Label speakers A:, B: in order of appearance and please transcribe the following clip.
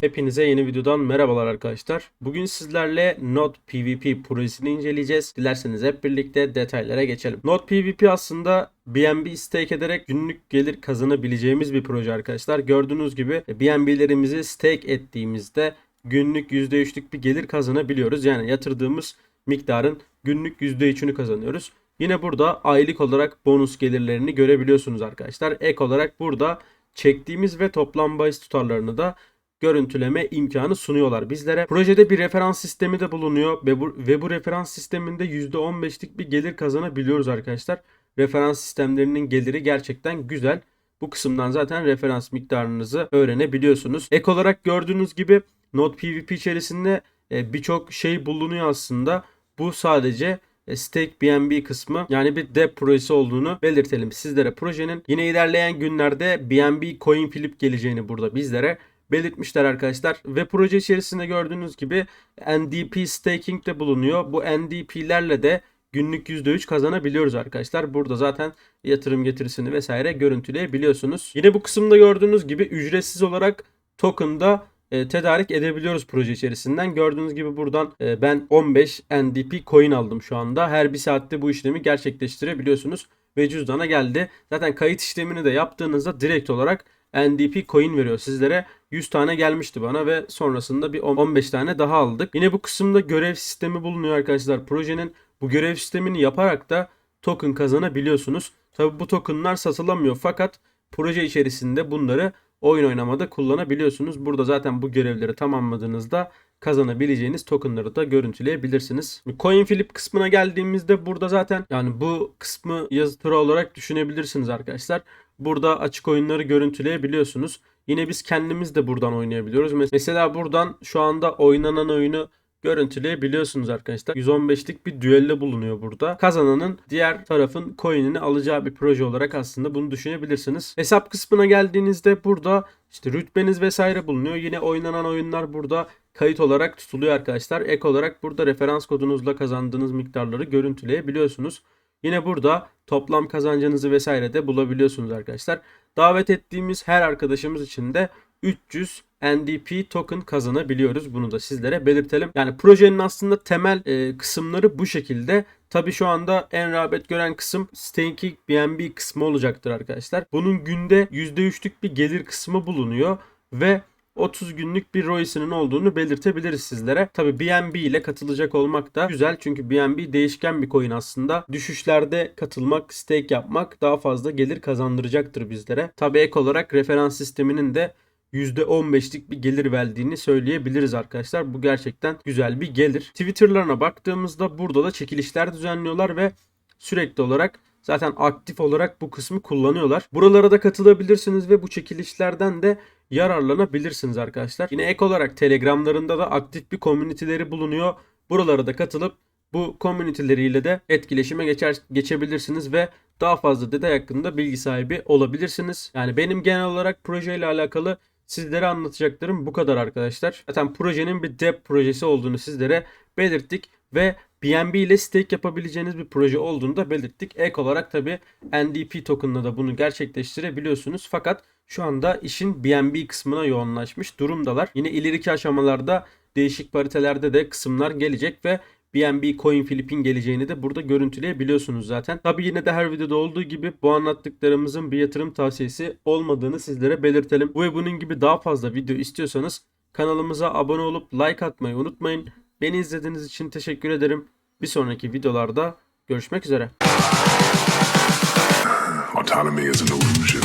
A: Hepinize yeni videodan merhabalar arkadaşlar. Bugün sizlerle Node PvP projesini inceleyeceğiz. Dilerseniz hep birlikte detaylara geçelim. Node PvP aslında BNB stake ederek günlük gelir kazanabileceğimiz bir proje arkadaşlar. Gördüğünüz gibi BNB'lerimizi stake ettiğimizde günlük %3'lük bir gelir kazanabiliyoruz. Yani yatırdığımız miktarın günlük %3'ünü kazanıyoruz. Yine burada aylık olarak bonus gelirlerini görebiliyorsunuz arkadaşlar. Ek olarak burada çektiğimiz ve toplam bahis tutarlarını da görüntüleme imkanı sunuyorlar bizlere. Projede bir referans sistemi de bulunuyor ve bu, ve bu referans sisteminde %15'lik bir gelir kazanabiliyoruz arkadaşlar. Referans sistemlerinin geliri gerçekten güzel. Bu kısımdan zaten referans miktarınızı öğrenebiliyorsunuz. Ek olarak gördüğünüz gibi Node PvP içerisinde e, birçok şey bulunuyor aslında. Bu sadece Stake BNB kısmı yani bir dev projesi olduğunu belirtelim sizlere projenin. Yine ilerleyen günlerde BNB coin flip geleceğini burada bizlere belirtmişler arkadaşlar. Ve proje içerisinde gördüğünüz gibi NDP staking de bulunuyor. Bu NDP'lerle de günlük %3 kazanabiliyoruz arkadaşlar. Burada zaten yatırım getirisini vesaire görüntüleyebiliyorsunuz. Yine bu kısımda gördüğünüz gibi ücretsiz olarak token'da e, tedarik edebiliyoruz proje içerisinden. Gördüğünüz gibi buradan e, ben 15 NDP coin aldım şu anda. Her bir saatte bu işlemi gerçekleştirebiliyorsunuz ve cüzdana geldi. Zaten kayıt işlemini de yaptığınızda direkt olarak NDP coin veriyor sizlere. 100 tane gelmişti bana ve sonrasında bir 15 tane daha aldık. Yine bu kısımda görev sistemi bulunuyor arkadaşlar. Projenin bu görev sistemini yaparak da token kazanabiliyorsunuz. Tabi bu tokenlar satılamıyor fakat proje içerisinde bunları oyun oynamada kullanabiliyorsunuz. Burada zaten bu görevleri tamamladığınızda kazanabileceğiniz tokenları da görüntüleyebilirsiniz. Coin flip kısmına geldiğimizde burada zaten yani bu kısmı yazı tura olarak düşünebilirsiniz arkadaşlar. Burada açık oyunları görüntüleyebiliyorsunuz. Yine biz kendimiz de buradan oynayabiliyoruz. Mesela buradan şu anda oynanan oyunu görüntüleyebiliyorsunuz arkadaşlar. 115'lik bir düello bulunuyor burada. Kazananın diğer tarafın coin'ini alacağı bir proje olarak aslında bunu düşünebilirsiniz. Hesap kısmına geldiğinizde burada işte rütbeniz vesaire bulunuyor. Yine oynanan oyunlar burada kayıt olarak tutuluyor arkadaşlar. Ek olarak burada referans kodunuzla kazandığınız miktarları görüntüleyebiliyorsunuz. Yine burada toplam kazancınızı vesaire de bulabiliyorsunuz arkadaşlar. Davet ettiğimiz her arkadaşımız için de 300 NDP token kazanabiliyoruz. Bunu da sizlere belirtelim. Yani projenin aslında temel e, kısımları bu şekilde. Tabi şu anda en rağbet gören kısım staking BNB kısmı olacaktır arkadaşlar. Bunun günde %3'lük bir gelir kısmı bulunuyor ve 30 günlük bir ROI'sinin olduğunu belirtebiliriz sizlere. Tabi BNB ile katılacak olmak da güzel çünkü BNB değişken bir coin aslında. Düşüşlerde katılmak, stake yapmak daha fazla gelir kazandıracaktır bizlere. Tabi ek olarak referans sisteminin de %15'lik bir gelir verdiğini söyleyebiliriz arkadaşlar. Bu gerçekten güzel bir gelir. Twitter'larına baktığımızda burada da çekilişler düzenliyorlar ve sürekli olarak zaten aktif olarak bu kısmı kullanıyorlar. Buralara da katılabilirsiniz ve bu çekilişlerden de yararlanabilirsiniz arkadaşlar. Yine ek olarak Telegramlarında da aktif bir komüniteleri bulunuyor. Buralara da katılıp bu komüniteleriyle de etkileşime geçer, geçebilirsiniz ve daha fazla detay hakkında bilgi sahibi olabilirsiniz. Yani benim genel olarak projeyle alakalı sizlere anlatacaklarım bu kadar arkadaşlar. Zaten projenin bir dev projesi olduğunu sizlere belirttik ve BNB ile stake yapabileceğiniz bir proje olduğunu da belirttik. Ek olarak tabi NDP token'la da bunu gerçekleştirebiliyorsunuz. Fakat şu anda işin BNB kısmına yoğunlaşmış durumdalar. Yine ileriki aşamalarda değişik paritelerde de kısımlar gelecek ve BNB coin flipping geleceğini de burada görüntüleyebiliyorsunuz zaten. Tabi yine de her videoda olduğu gibi bu anlattıklarımızın bir yatırım tavsiyesi olmadığını sizlere belirtelim. Bu ve bunun gibi daha fazla video istiyorsanız kanalımıza abone olup like atmayı unutmayın. Beni izlediğiniz için teşekkür ederim. Bir sonraki videolarda görüşmek üzere.
B: Autonomy is an illusion.